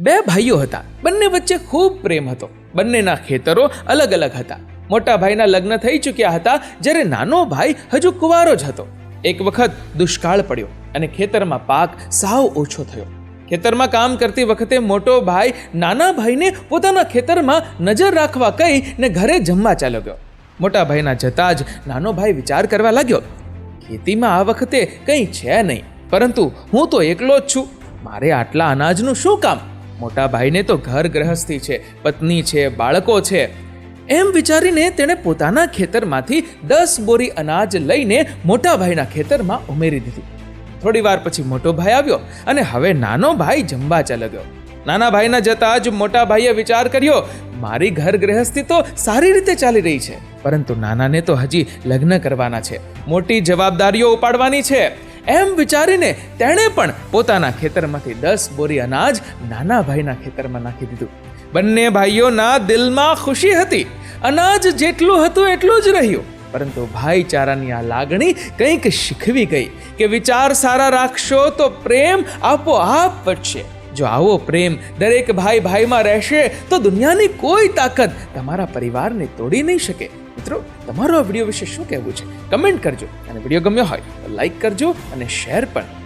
બે ભાઈઓ હતા. બંને વચ્ચે ખૂબ પ્રેમ હતો. બંનેના ખેતરો અલગ અલગ હતા. મોટા ભાઈના લગ્ન થઈ ચૂક્યા હતા જ્યારે નાનો ભાઈ હજુ કુંવારો જ હતો. એક વખત દુષ્કાળ પડ્યો અને ખેતરમાં પાક સાવ ઓછો થયો. ખેતરમાં કામ કરતી વખતે મોટો ભાઈ નાના ભાઈને પોતાના ખેતરમાં નજર રાખવા કહી ને ઘરે જમવા ચાલ્યો ગયો. મોટા ભાઈના જતા જ નાનો ભાઈ વિચાર કરવા લાગ્યો, ખેતીમાં આ વખતે કંઈ છે નહીં. પરંતુ હું તો એકલો જ છું. મારે આટલા અનાજનું શું કામ? મોટા ભાઈને તો ઘર ગ્રહસ્થી છે, પત્ની છે, બાળકો છે. એમ વિચારીને તેણે પોતાના ખેતરમાંથી દસ બોરી અનાજ લઈને મોટા ભાઈના ખેતરમાં ઉમેરી દીધી. થોડી વાર પછી મોટો ભાઈ આવ્યો અને હવે નાનો ભાઈ જમવા ચાલ્યો ગયો નાના ભાઈના જતા જ મોટા ભાઈએ વિચાર કર્યો, મારી ઘર ગૃહસ્થી તો સારી રીતે ચાલી રહી છે, પરંતુ નાનાને તો હજી લગ્ન કરવાના છે. મોટી જવાબદારીઓ ઉપાડવાની છે. એમ વિચારીને તેણે પણ પોતાના ખેતરમાંથી દસ બોરી અનાજ નાના ભાઈના ખેતરમાં નાખી દીધું. બંને ભાઈઓના દિલમાં ખુશી હતી. અનાજ જેટલું હતું એટલું જ રહ્યું. પરંતુ ભાઈચારાની આ લાગણી કંઈક શીખવી ગઈ કે વિચાર સારા રાખશો તો પ્રેમ આપોઆપ વધશે. જો આવો પ્રેમ દરેક ભાઈ ભાઈમાં રહેશે, તો દુનિયાની કોઈ તાકાત તમારા પરિવારને તોડી નહીં શકે. મિત્રો, તમારો આ વીડિયો વિશે શું કહેવું છે? કમેન્ટ કરજો. અને વીડિયો ગમ્યો હોય તો લાઈક કરજો અને શેર પણ.